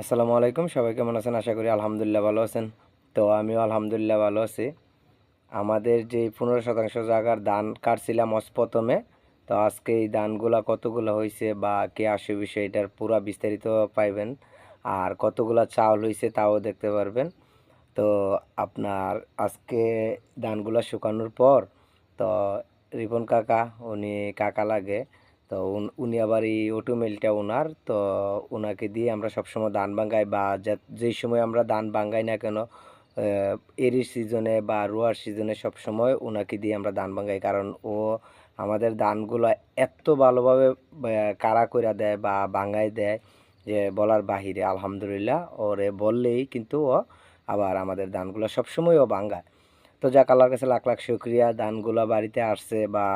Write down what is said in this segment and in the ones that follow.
আসসালামু আলাইকুম, সবাই কেমন আছেন? আশা করি আলহামদুলিল্লাহ ভালো আছেন। তো আমিও আলহামদুলিল্লাহ ভালো আছি। আমাদের যে পনেরো শতাংশ জায়গার ধান কাটছিলাম প্রথমে তো আজকে এই ধানগুলা কতগুলো হয়েছে বা কে আসে বিষয় এটার পুরা বিস্তারিত পাইবেন, আর কতগুলা চাউল হয়েছে তাও দেখতে পারবেন। তো আপনার আজকে ধানগুলা শুকানোর পর, তো রিপন কাকা, উনি কাকা লাগে তো উন- আবার এই অটো মিলটা ওনার। তো ওনাকে দিয়ে আমরা সবসময় ধান ভাঙ্গাই বা যা- যেই সময় আমরা ধান ভাঙ্গাই না কেন এরির সিজনে বা রোয়ার সিজনে সবসময় ওনাকে দিয়ে আমরা ধান ভাঙ্গাই কারণ ও আমাদের ধানগুলো এত ভালোভাবে কাড়া করে দেয় বা ভাঙ্গাই দেয় যে বলার বাহিরে, আলহামদুলিল্লাহ। ওরে বললেই কিন্তু ও আবার আমাদের ধানগুলো সবসময় ও ভাঙ্গায় তো যাক, আল্লাহর কাছে লাখ লাখ শুক্রিয়া। ধানগুলো বাড়িতে আসছে বা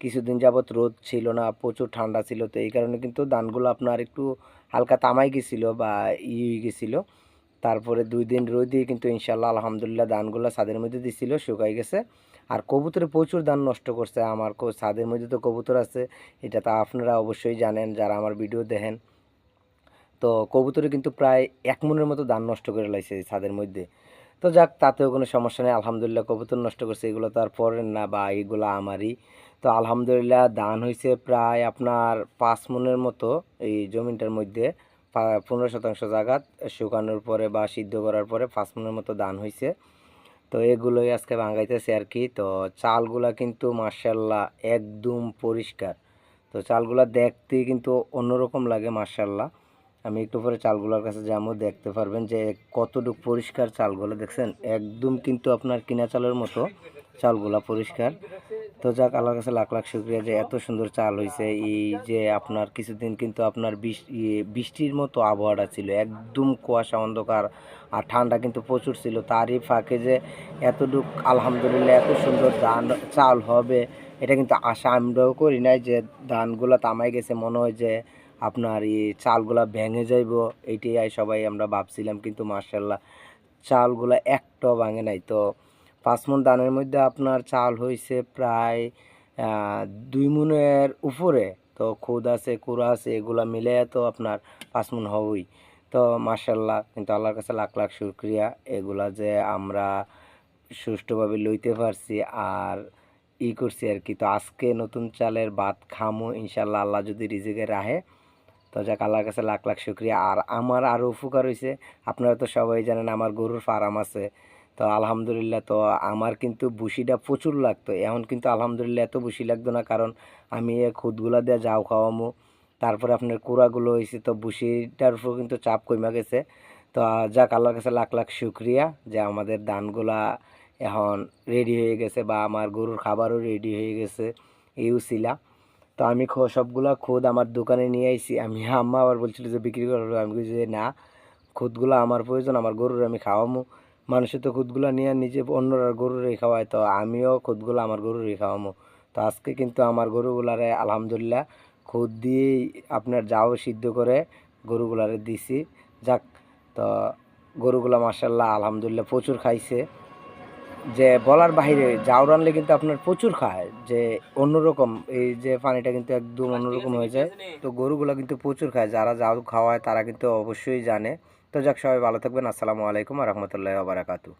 কিছুদিন যাবত রোদ ছিল না, প্রচুর ঠান্ডা ছিল, তো এই কারণে কিন্তু ধানগুলো আপনার একটু হালকা তামাই গেছিল বা ই হয়ে গেছিল। তারপরে দুই দিন রোদ কিন্তু ইনশাল্লাহ আলহামদুলিল্লাহ ধানগুলো ছাদের মধ্যে দিছিল শুকাই গেছে। আর কবুতরে প্রচুর ধান নষ্ট করছে, আমার ছাদের মধ্যে তো কবুতর আছে, এটা তো আপনারা অবশ্যই জানেন, যারা আমার ভিডিও দেখেন। তো কবুতরে কিন্তু প্রায় এক মনের মতো ধান নষ্ট করে লাইছে ছাদের মধ্যে। তো যাক, তাতেও কোনো সমস্যা নেই। আলহামদুলিল্লাহ, কবুতর নষ্ট করছে, এগুলো তো আর পড়েন না বা এগুলো আমারই। তো আলহামদুলিল্লাহ দান হয়েছে প্রায় আপনার পাঁচ মনের মতো এই জমিটার মধ্যে পনেরো শতাংশ জায়গা শুকানোর পরে বা সিদ্ধ করার পরে পাঁচ মনের মতো দান হয়েছে তো এগুলোই আজকে ভাঙাইতেছে আর কি। তো চালগুলা কিন্তু মার্শাল্লাহ একদম পরিষ্কার। তো চালগুলা দেখতে কিন্তু অন্যরকম লাগে মার্শাল্লাহ আমি একটু পরে চালগুলোর কাছে যাব, দেখতে পারবেন যে কতটুকু পরিষ্কার চালগুলো, দেখছেন? একদম কিন্তু আপনার কিনা চালের মতো চালগুলা পরিষ্কার। তো যাক, আল্লাহর কাছে লাখ লাখ শুক্রিয়া যে এত সুন্দর চাল হয়েছে এই যে আপনার কিছুদিন কিন্তু আপনার বৃষ- বৃষ্টির মতো আবহাওয়াটা ছিল। একদম কুয়াশা, অন্ধকার আর ঠান্ডা কিন্তু প্রচুর ছিল। তারই ফাঁকে যে এতটুক আলহামদুলিল্লাহ এত সুন্দর ধান, চাল হবে, এটা কিন্তু আশা আমরাও করি নাই যে ধানগুলো তামাই গেছে। মনে হয় যে আপনার এই চালগুলা ভেঙে যাইব, এইটাই সবাই আমরা ভাবছিলাম, কিন্তু মার্শাল্লাহ চালগুলা একটাও ভাঙে নাই। তো পাঁচ মন ধানের মধ্যে আপনার চাল হয়েছে প্রায় দুই মনের উপরে। তো খুদ আছে, কুড়া আছে, এগুলা মিলে তো আপনার পাঁচ মন হবেই। তো মার্শাল্লাহ কিন্তু আল্লাহর কাছে লাখ লাখ শুক্রিয়া। এগুলা যে আমরা সুষ্ঠুভাবে লইতে পারছি আর ই করছি আর কি। তো আজকে নতুন চালের ভাত খামো ইনশাল্লাহ আল্লাহ যদি রিজিকে রাহে তো যাক, আল্লাহর কাছে লাখ লাখ শুক্রিয়া। আর আমার আরও উপকার হয়েছে আপনারা তো সবাই জানেন আমার গরুর ফার্ম আছে। তো আলহামদুলিল্লাহ তো আমার কিন্তু বুসিটা প্রচুর লাগতো। এখন কিন্তু আলহামদুলিল্লাহ এত বুসি লাগতো না, কারণ আমি খুদগুলা দিয়ে যাও খাওয়ামো। তারপরে আপনার কুড়াগুলো হয়েছে তো বুসিটার উপর কিন্তু চাপ কমে গেছে। তো যাক, আল্লাহর কাছে লাখ লাখ শুক্রিয়া যে আমাদের দানগুলা এখন রেডি হয়ে গেছে বা আমার গরুর খাবারও রেডি হয়ে গেছে, এই ছিলা তো আমি খো- সবগুলা খুদ আমার দোকানে নিয়ে আইছি। আমি, আম্মা আবার বলছিল যে বিক্রি করব আমি বলছি যে, না, খুদগুলো আমার প্রয়োজন, আমার গরুর আমি খাওয়ামো। মানুষের তো খুদগুলো নিয়ে নিজে অন্যরা গরুরই খাওয়ায়। তো আমিও খুদগুলো আমার গরুরই খাওয়ামো। তো আজকে কিন্তু আমার গরুগুলারে আলহামদুলিল্লাহ খুদ দিয়েই আপনার যাও সিদ্ধ করে গরুগুলারে দিছি। যাক, তো গরুগুলা মার্শাল্লাহ আলহামদুলিল্লাহ প্রচুর খাইছে। যে বলার বাহিরে জাউর আনলে কিন্তু আপনার প্রচুর খায় যে অন্যরকম এই যে পানিটা কিন্তু একদম অন্যরকম হয়ে যায়। তো গরুগুলো কিন্তু প্রচুর খায় যারা জাউর খাওয়ায় তারা কিন্তু অবশ্যই জানে। তো যাক সবাই ভালো থাকবেন। আসসালামু আলাইকুম রহমতুল্লাহ বারাকাতু